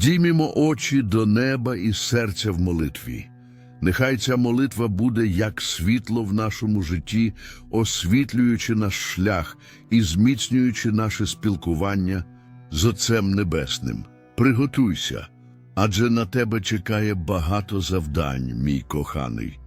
Здіймімо очі до неба і серця в молитві. Нехай ця молитва буде як світло в нашому житті, освітлюючи наш шлях і зміцнюючи наше спілкування з Отцем Небесним. Приготуйся, адже на тебе чекає багато завдань, мій коханий.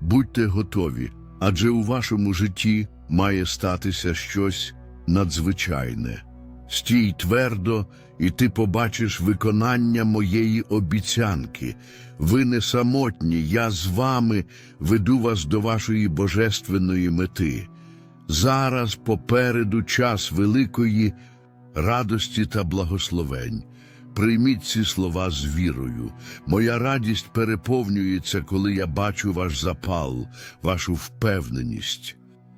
Будьте готові, адже у вашому житті має статися щось надзвичайне. Стій твердо, і ти побачиш виконання моєї обіцянки. Ви не самотні, я з вами веду вас до вашої божественної мети. Зараз попереду час великої радості та благословень. Прийміть ці слова з вірою. Моя радість переповнюється, коли я бачу ваш запал, вашу впевненість.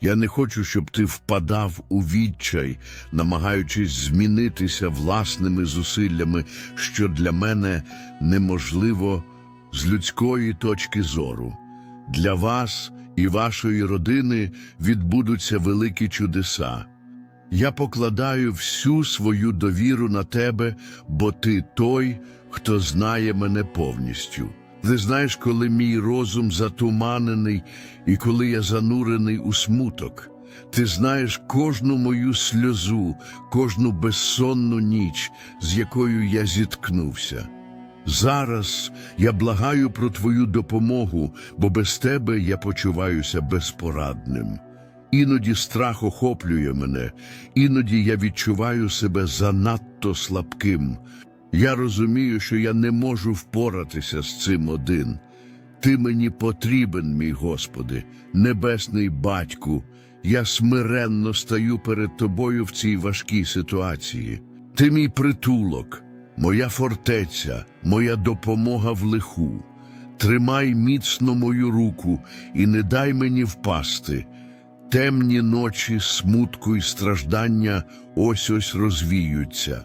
Я не хочу, щоб ти впадав у відчай, намагаючись змінитися власними зусиллями, що для мене неможливо з людської точки зору. Для вас і вашої родини відбудуться великі чудеса. Я покладаю всю свою довіру на тебе, бо ти той, хто знає мене повністю. Ти знаєш, коли мій розум затуманений і коли я занурений у смуток. Ти знаєш кожну мою сльозу, кожну безсонну ніч, з якою я зіткнувся. Зараз я благаю про твою допомогу, бо без тебе я почуваюся безпорадним. Іноді страх охоплює мене, іноді я відчуваю себе занадто слабким. Я розумію, що я не можу впоратися з цим один. Ти мені потрібен, мій Господи, небесний батьку. Я смиренно стаю перед тобою в цій важкій ситуації. Ти мій притулок, моя фортеця, моя допомога в лиху. Тримай міцно мою руку і не дай мені впасти. Темні ночі, смутку і страждання ось ось розвіються.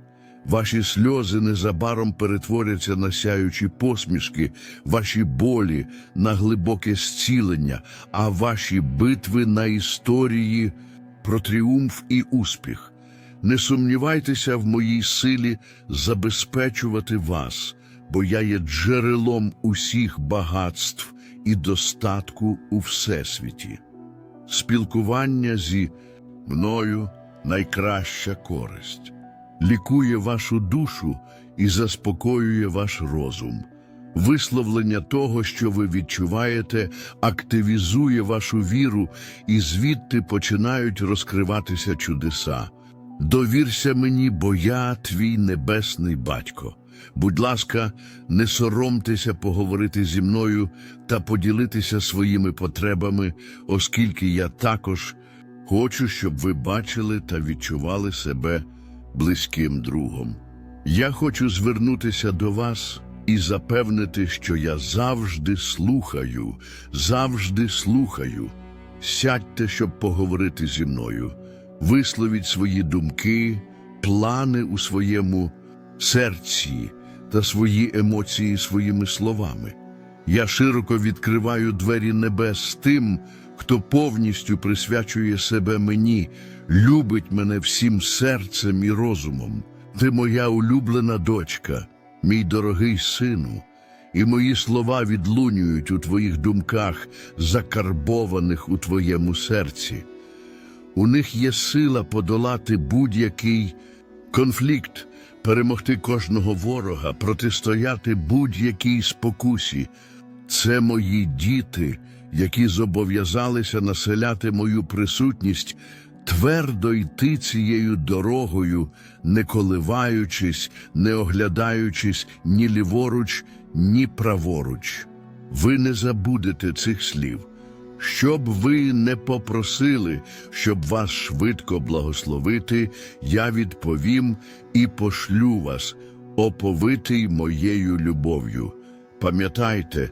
Ваші сльози незабаром перетворяться на сяючі посмішки, ваші болі на глибоке зцілення, а ваші битви на історії про тріумф і успіх. Не сумнівайтеся в моїй силі забезпечувати вас, бо я є джерелом усіх багатств і достатку у всесвіті. Спілкування зі мною найкраща користь лікує вашу душу і заспокоює ваш розум. Висловлення того, що ви відчуваєте, активізує вашу віру, і звідти починають розкриватися чудеса. Довірся мені, бо я твій небесний батько. Будь ласка, не соромтеся поговорити зі мною та поділитися своїми потребами, оскільки я також хочу, щоб ви бачили та відчували себе близьким другом. Я хочу звернутися до вас і запевнити, що я завжди слухаю, завжди слухаю. Сядьте, щоб поговорити зі мною, висловіть свої думки, плани у своєму серці та свої емоції своїми словами. Я широко відкриваю двері небес тим, хто повністю присвячує себе мені, любить мене всім серцем і розумом. Ти моя улюблена дочка, мій дорогий сину, і мої слова відлунюють у твоїх думках, закарбованих у твоєму серці. У них є сила подолати будь-який конфлікт, перемогти кожного ворога, протистояти будь-якій спокусі. Це мої діти, які зобов'язалися населяти мою присутність, твердо йти цією дорогою, не коливаючись, не оглядаючись ні ліворуч, ні праворуч. Ви не забудете цих слів. Щоб ви не попросили, щоб вас швидко благословити, я відповім і пошлю вас, оповитий моєю любов'ю. Пам'ятайте,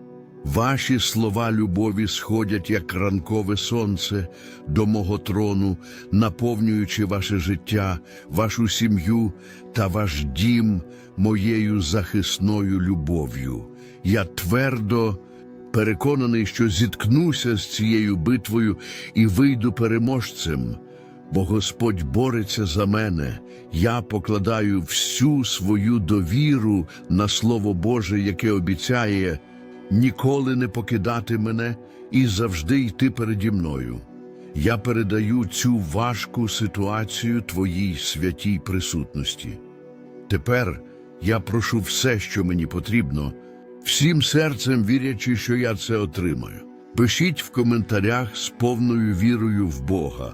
Ваші слова любові сходять, як ранкове сонце, до мого трону, наповнюючи ваше життя, вашу сім'ю та ваш дім моєю захисною любов'ю. Я твердо переконаний, що зіткнуся з цією битвою і вийду переможцем, бо Господь бореться за мене. Я покладаю всю свою довіру на Слово Боже, яке обіцяє ніколи не покидати мене і завжди йти переді мною. Я передаю цю важку ситуацію Твоїй святій присутності. Тепер я прошу все, що мені потрібно, всім серцем вірячи, що я це отримаю. Пишіть в коментарях з повною вірою в Бога.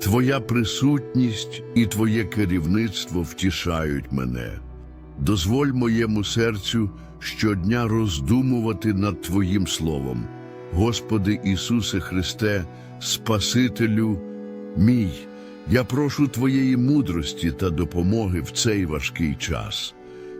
Твоя присутність і Твоє керівництво втішають мене. Дозволь моєму серцю щодня роздумувати над Твоїм Словом. Господи Ісусе Христе, Спасителю мій, я прошу Твоєї мудрості та допомоги в цей важкий час.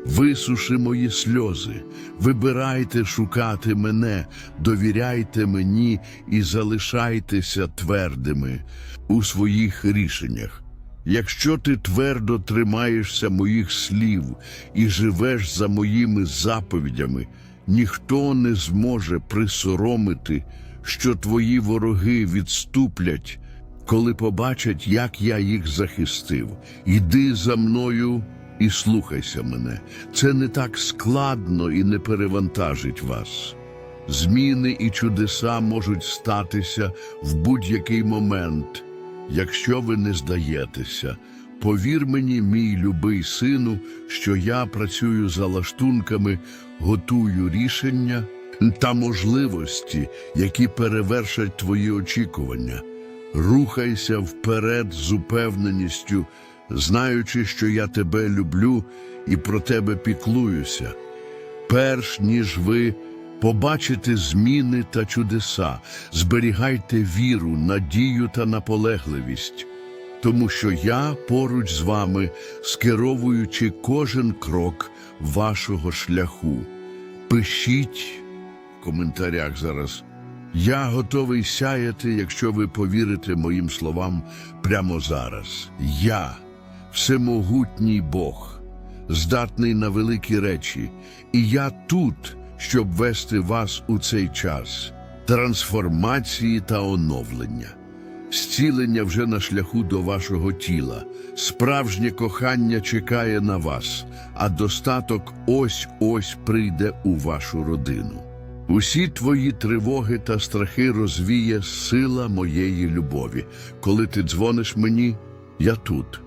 Висуши мої сльози, вибирайте шукати мене, довіряйте мені і залишайтеся твердими у своїх рішеннях. Якщо ти твердо тримаєшся моїх слів і живеш за моїми заповідями, ніхто не зможе присоромити, що твої вороги відступлять, коли побачать, як я їх захистив. Йди за мною і слухайся мене. Це не так складно і не перевантажить вас. Зміни і чудеса можуть статися в будь-який момент, якщо ви не здаєтеся. Повір мені, мій любий сину, що я працюю за лаштунками, готую рішення та можливості, які перевершать твої очікування. Рухайся вперед з упевненістю, знаючи, що я тебе люблю і про тебе піклуюся. Перш ніж ви побачите зміни та чудеса, зберігайте віру, надію та наполегливість, тому що я поруч з вами, скеровуючи кожен крок вашого шляху. Пишіть в коментарях зараз. Я готовий сяяти, якщо ви повірите моїм словам прямо зараз. Я, всемогутній Бог, здатний на великі речі, і я тут, щоб вести вас у цей час трансформації та оновлення. Зцілення вже на шляху до вашого тіла. Справжнє кохання чекає на вас, а достаток ось-ось прийде у вашу родину. Усі твої тривоги та страхи розвіє сила моєї любові. Коли ти дзвониш мені, я тут.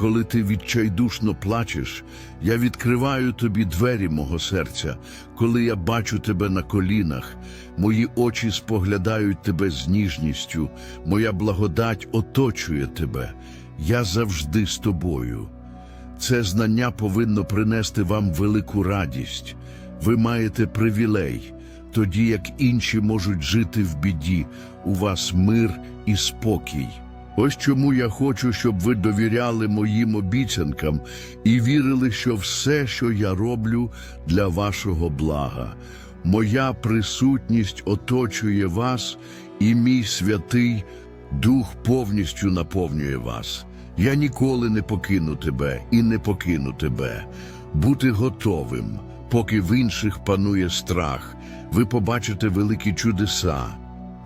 Коли ти відчайдушно плачеш, я відкриваю тобі двері мого серця. Коли я бачу тебе на колінах, мої очі споглядають тебе з ніжністю, моя благодать оточує тебе. Я завжди з тобою. Це знання повинно принести вам велику радість. Ви маєте привілей, тоді як інші можуть жити в біді, у вас мир і спокій. Ось чому я хочу, щоб ви довіряли моїм обіцянкам і вірили, що все, що я роблю, для вашого блага. Моя присутність оточує вас, і мій святий Дух повністю наповнює вас. Я ніколи не покину тебе і не покину тебе. Бути готовим, поки в інших панує страх, ви побачите великі чудеса.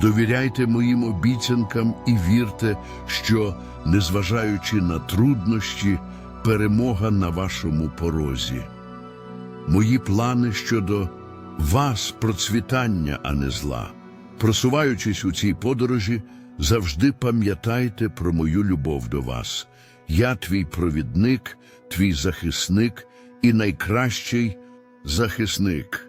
довіряйте моїм обіцянкам і вірте, що, незважаючи на труднощі, перемога на вашому порозі. Мої плани щодо вас процвітання, а не зла. Просуваючись у цій подорожі, завжди пам'ятайте про мою любов до вас. Я твій провідник, твій захисник і найкращий захисник.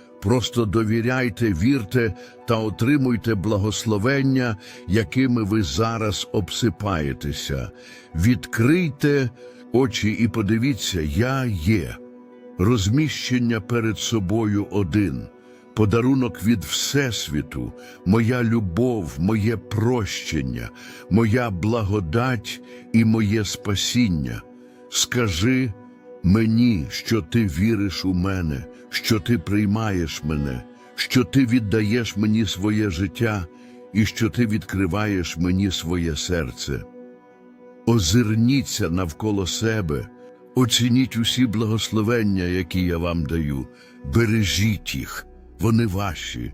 Просто довіряйте, вірте та отримуйте благословення, якими ви зараз обсипаєтеся. Відкрийте очі і подивіться, я є. Розміщення перед собою один. Подарунок від Всесвіту, моя любов, моє прощення, моя благодать і моє спасіння. Скажи мені, що ти віриш у мене, що ти приймаєш мене, що ти віддаєш мені своє життя і що ти відкриваєш мені своє серце. Озирніться навколо себе, оцініть усі благословення, які я вам даю, бережіть їх, вони ваші.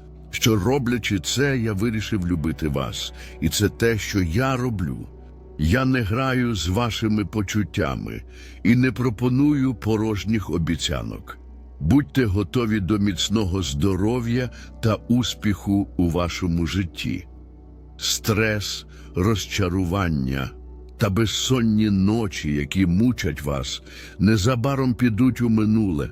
що роблячи це, я вирішив любити вас, і це те, що я роблю. Я не граю з вашими почуттями і не пропоную порожніх обіцянок. Будьте готові до міцного здоров'я та успіху у вашому житті. Стрес, розчарування та безсонні ночі, які мучать вас, незабаром підуть у минуле.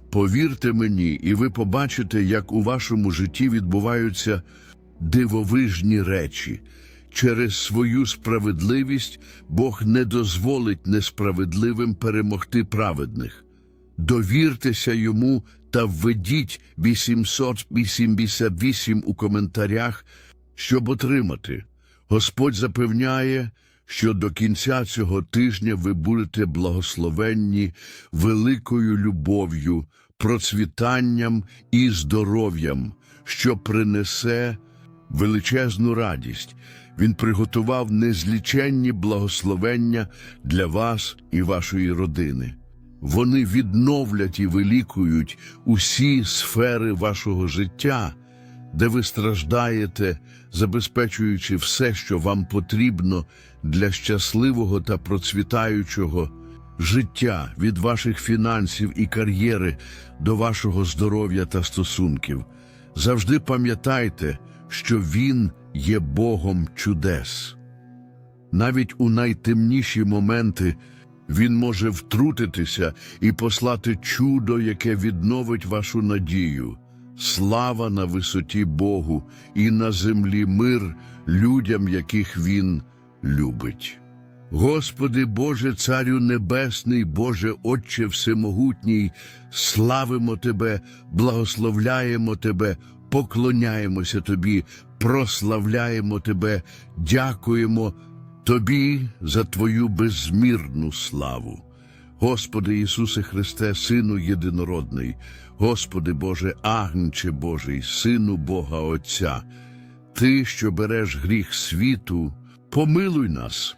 Повірте мені, і ви побачите, як у вашому житті відбуваються дивовижні речі. Через свою справедливість Бог не дозволить несправедливим перемогти праведних. Довіртеся йому та введіть 888 у коментарях, щоб отримати. Господь запевняє, що до кінця цього тижня ви будете благословенні великою любов'ю, процвітанням і здоров'ям, що принесе величезну радість. Він приготував незліченні благословення для вас і вашої родини. Вони відновлять і вилікують усі сфери вашого життя, де ви страждаєте, забезпечуючи все, що вам потрібно для щасливого та процвітаючого життя від ваших фінансів і кар'єри до вашого здоров'я та стосунків. Завжди пам'ятайте, що Він є Богом чудес. Навіть у найтемніші моменти він може втрутитися і послати чудо, яке відновить вашу надію. Слава на висоті Богу і на землі мир людям, яких Він любить. Господи Боже, Царю Небесний, Боже Отче Всемогутній, славимо Тебе, благословляємо Тебе, поклоняємося Тобі, прославляємо Тебе, дякуємо Тобі за Твою безмірну славу. Господи Ісусе Христе, Сину Єдинородний, Господи Боже, Агнче Божий, Сину Бога Отця, Ти, що береш гріх світу, помилуй нас.